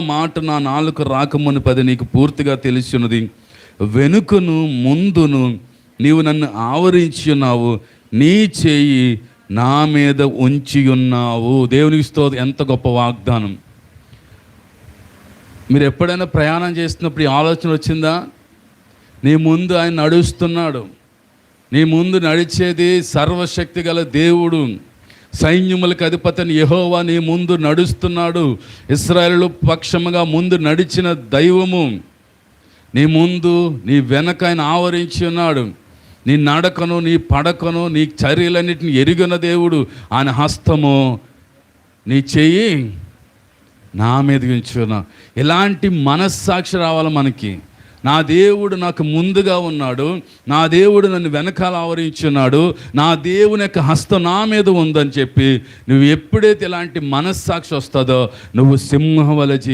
మాట నా నాలుక రాకముని పది నీకు పూర్తిగా తెలిసినది వెనుకను ముందును నీవు నన్ను ఆవరించి ఉన్నావు. నీ చేయి నా మీద ఉంచి ఉన్నావు. దేవునికి sto ఎంత గొప్ప వాగ్దానం. మీరు ఎప్పుడైనా ప్రయాణం చేస్తున్నప్పుడు ఈ ఆలోచన వచ్చిందా? నీ ముందు ఆయన నడుస్తున్నాడు. నీ ముందు నడిచేది సర్వశక్తి గల దేవుడు. సైన్యములకు అధిపతిని యహోవా నీ ముందు నడుస్తున్నాడు. ఇస్రాయలు పక్షముగా ముందు నడిచిన దైవము నీ ముందు నీ వెనక ఆయన ఆవరించి ఉన్నాడు. నీ నడకను నీ పడకను నీ చర్యలన్నిటిని ఎరిగిన దేవుడు ఆయన హస్తము నీ చెయ్యి నా మీద ఉంచున్నా ఇలాంటి మనస్సాక్షి రావాలి మనకి. నా దేవుడు నాకు ముందుగా ఉన్నాడు. నా దేవుడు నన్ను వెనకాల ఆవరించున్నాడు. నా దేవుని యొక్క హస్తం నా మీద ఉందని చెప్పి నువ్వు ఎప్పుడైతే ఇలాంటి మనస్సాక్షి వస్తుందో నువ్వు సింహం వలె